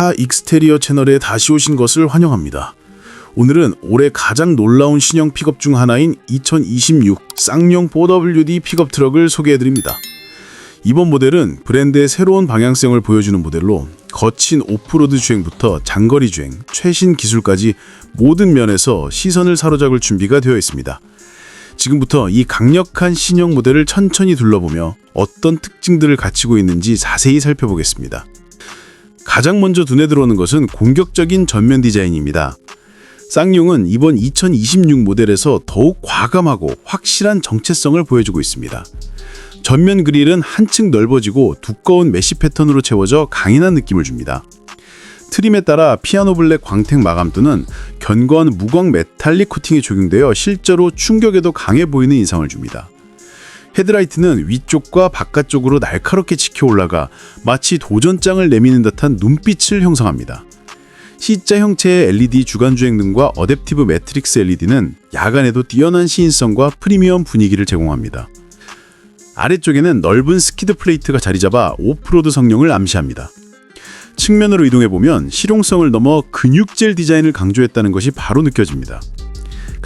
카 익스테리어 채널에 다시 오신 것을 환영합니다. 오늘은 올해 가장 놀라운 신형 픽업 중 하나인 2026 쌍용 4WD 픽업 트럭을 소개해드립니다. 이번 모델은 브랜드의 새로운 방향성을 보여주는 모델로 거친 오프로드 주행부터 장거리 주행, 최신 기술까지 모든 면에서 시선을 사로잡을 준비가 되어 있습니다. 지금부터 이 강력한 신형 모델을 천천히 둘러보며 어떤 특징들을 갖추고 있는지 자세히 살펴보겠습니다. 가장 먼저 눈에 들어오는 것은 공격적인 전면 디자인입니다. 쌍용은 이번 2026 모델에서 더욱 과감하고 확실한 정체성을 보여주고 있습니다. 전면 그릴은 한층 넓어지고 두꺼운 메쉬 패턴으로 채워져 강인한 느낌을 줍니다. 트림에 따라 피아노 블랙 광택 마감도는 견고한 무광 메탈릭 코팅이 적용되어 실제로 충격에도 강해 보이는 인상을 줍니다. 헤드라이트는 위쪽과 바깥쪽으로 날카롭게 치켜 올라가 마치 도전장을 내미는 듯한 눈빛을 형성합니다. C자 형체의 LED 주간 주행등과 어댑티브 매트릭스 LED는 야간에도 뛰어난 시인성과 프리미엄 분위기를 제공합니다. 아래쪽에는 넓은 스키드 플레이트가 자리 잡아 오프로드 성능을 암시합니다. 측면으로 이동해 보면 실용성을 넘어 근육질 디자인을 강조했다는 것이 바로 느껴집니다.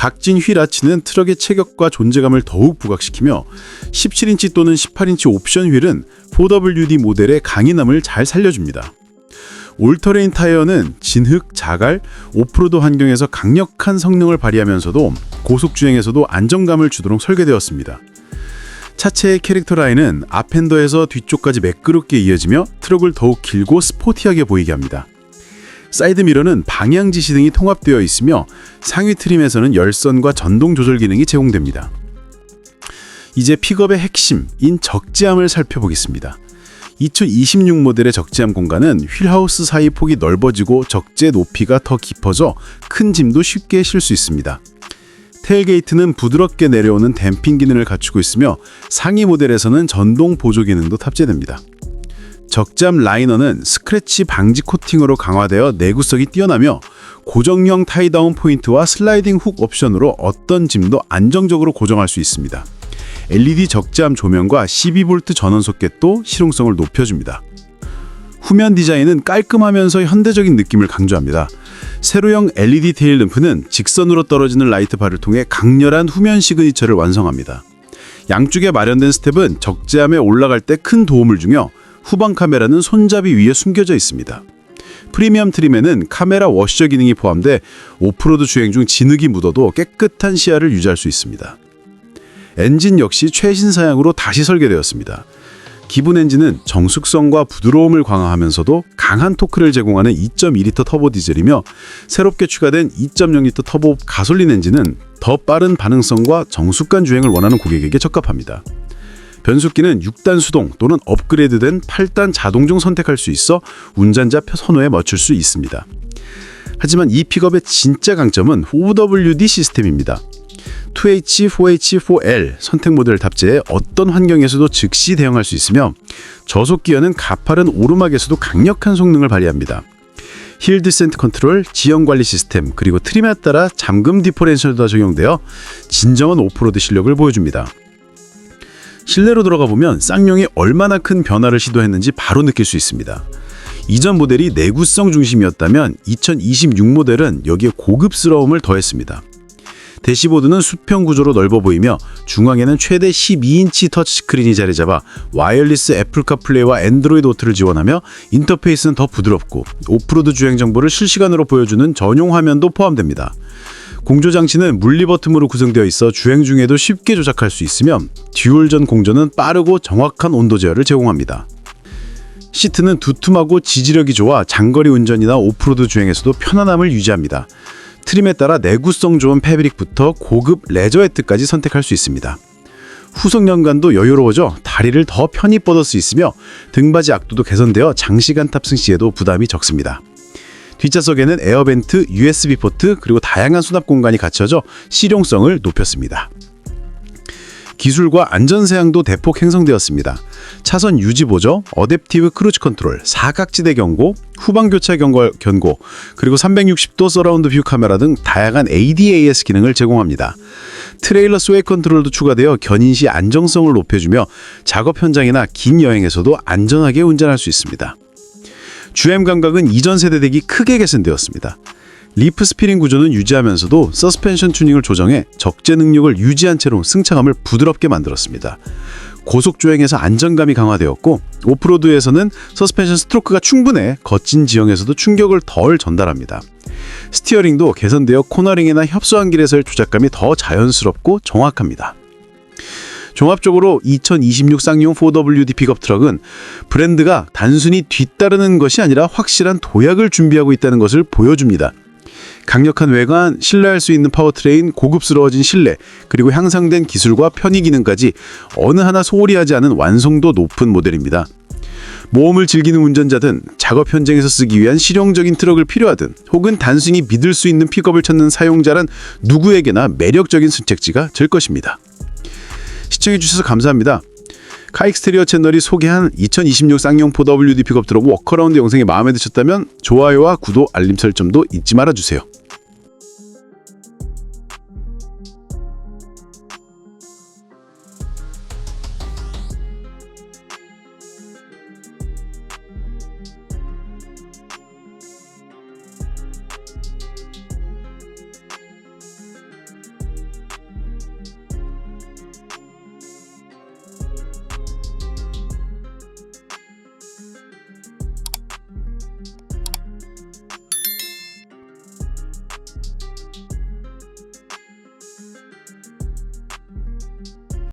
각진 휠 아치는 트럭의 체격과 존재감을 더욱 부각시키며 17인치 또는 18인치 옵션 휠은 4WD 모델의 강인함을 잘 살려줍니다. 올터레인 타이어는 진흙, 자갈, 오프로드 환경에서 강력한 성능을 발휘하면서도 고속 주행에서도 안정감을 주도록 설계되었습니다. 차체의 캐릭터 라인은 앞핸더에서 뒤쪽까지 매끄럽게 이어지며 트럭을 더욱 길고 스포티하게 보이게 합니다. 사이드 미러는 방향 지시 등이 통합되어 있으며 상위 트림에서는 열선과 전동 조절 기능이 제공됩니다. 이제 픽업의 핵심인 적재함을 살펴보겠습니다. 2026 모델의 적재함 공간은 휠하우스 사이 폭이 넓어지고 적재 높이가 더 깊어져 큰 짐도 쉽게 실 수 있습니다. 테일게이트는 부드럽게 내려오는 댐핑 기능을 갖추고 있으며 상위 모델에서는 전동 보조 기능도 탑재됩니다. 적잠 라이너는 스크래치 방지 코팅으로 강화되어 내구성이 뛰어나며 고정형 타이다운 포인트와 슬라이딩 훅 옵션으로 어떤 짐도 안정적으로 고정할 수 있습니다. LED 적재함 조명과 12V 전원 소켓도 실용성을 높여줍니다. 후면 디자인은 깔끔하면서 현대적인 느낌을 강조합니다. 세로형 LED 테일 램프는 직선으로 떨어지는 라이트 바를 통해 강렬한 후면 시그니처를 완성합니다. 양쪽에 마련된 스텝은 적재함에 올라갈 때 큰 도움을 주며 후방 카메라는 손잡이 위에 숨겨져 있습니다. 프리미엄 트림에는 카메라 워셔 기능이 포함돼 오프로드 주행 중 진흙이 묻어도 깨끗한 시야를 유지할 수 있습니다. 엔진 역시 최신 사양으로 다시 설계되었습니다. 기본 엔진은 정숙성과 부드러움을 강화하면서도 강한 토크를 제공하는 2.2리터 터보 디젤이며 새롭게 추가된 2.0리터 터보 가솔린 엔진은 더 빠른 반응성과 정숙한 주행을 원하는 고객에게 적합합니다. 변속기는 6단 수동 또는 업그레이드된 8단 자동 중 선택할 수 있어 운전자 선호에 맞출 수 있습니다. 하지만 이 픽업의 진짜 강점은 OWD 시스템입니다. 2H, 4H, 4L 선택 모드를 탑재해 어떤 환경에서도 즉시 대응할 수 있으며 저속 기어는 가파른 오르막에서도 강력한 성능을 발휘합니다. 힐 디센트 컨트롤, 지형 관리 시스템, 그리고 트림에 따라 잠금 디퍼렌셜도 적용되어 진정한 오프로드 실력을 보여줍니다. 실내로 들어가 보면 쌍용이 얼마나 큰 변화를 시도했는지 바로 느낄 수 있습니다. 이전 모델이 내구성 중심이었다면 2026 모델은 여기에 고급스러움을 더했습니다. 대시보드는 수평 구조로 넓어 보이며 중앙에는 최대 12인치 터치 스크린이 자리 잡아 와이어리스 애플 카플레이와 앤드로이드 오토를 지원하며 인터페이스는 더 부드럽고 오프로드 주행 정보를 실시간으로 보여주는 전용 화면도 포함됩니다. 공조 장치는 물리 버튼으로 구성되어 있어 주행 중에도 쉽게 조작할 수 있으며 듀얼전 공조는 빠르고 정확한 온도 제어를 제공합니다. 시트는 두툼하고 지지력이 좋아 장거리 운전이나 오프로드 주행에서도 편안함을 유지합니다. 트림에 따라 내구성 좋은 패브릭부터 고급 레저 헤트까지 선택할 수 있습니다. 후속 연관도 여유로워져 다리를 더 편히 뻗을 수 있으며 등받이 악도도 개선되어 장시간 탑승 시에도 부담이 적습니다. 뒷좌석에는 에어벤트, USB 포트 그리고 다양한 수납 공간이 갖춰져 실용성을 높였습니다. 기술과 안전사양도 대폭 형성되었습니다. 차선 유지 보조, 어댑티브 크루즈 컨트롤, 사각지대 경고, 후방 교차 경고, 견고, 그리고 360도 서라운드 뷰 카메라 등 다양한 ADAS 기능을 제공합니다. 트레일러 스웨이 컨트롤도 추가되어 견인 시 안정성을 높여주며 작업 현장이나 긴 여행에서도 안전하게 운전할 수 있습니다. 주행 감각은 이전 세대 대비 크게 개선되었습니다. 리프 스피링 구조는 유지하면서도 서스펜션 튜닝을 조정해 적재 능력을 유지한 채로 승차감을 부드럽게 만들었습니다. 고속 주행에서 안정감이 강화되었고 오프로드에서는 서스펜션 스트로크가 충분해 거친 지형에서도 충격을 덜 전달합니다. 스티어링도 개선되어 코너링이나 협소한 길에서의 조작감이 더 자연스럽고 정확합니다. 종합적으로 2026 쌍용 4WD 픽업 트럭은 브랜드가 단순히 뒤따르는 것이 아니라 확실한 도약을 준비하고 있다는 것을 보여줍니다. 강력한 외관, 신뢰할 수 있는 파워트레인, 고급스러워진 실내, 그리고 향상된 기술과 편의 기능까지 어느 하나 소홀히 하지 않은 완성도 높은 모델입니다. 모험을 즐기는 운전자든 작업 현장에서 쓰기 위한 실용적인 트럭을 필요하든 혹은 단순히 믿을 수 있는 픽업을 찾는 사용자란 누구에게나 매력적인 선택지가 될 것입니다. 시청해 주셔서 감사합니다. 카익스테리어 채널이 소개한 2026 쌍용 4WD 픽업 트럭 워커라운드 영상이 마음에 드셨다면 좋아요와 구독, 알림 설정도 잊지 말아주세요.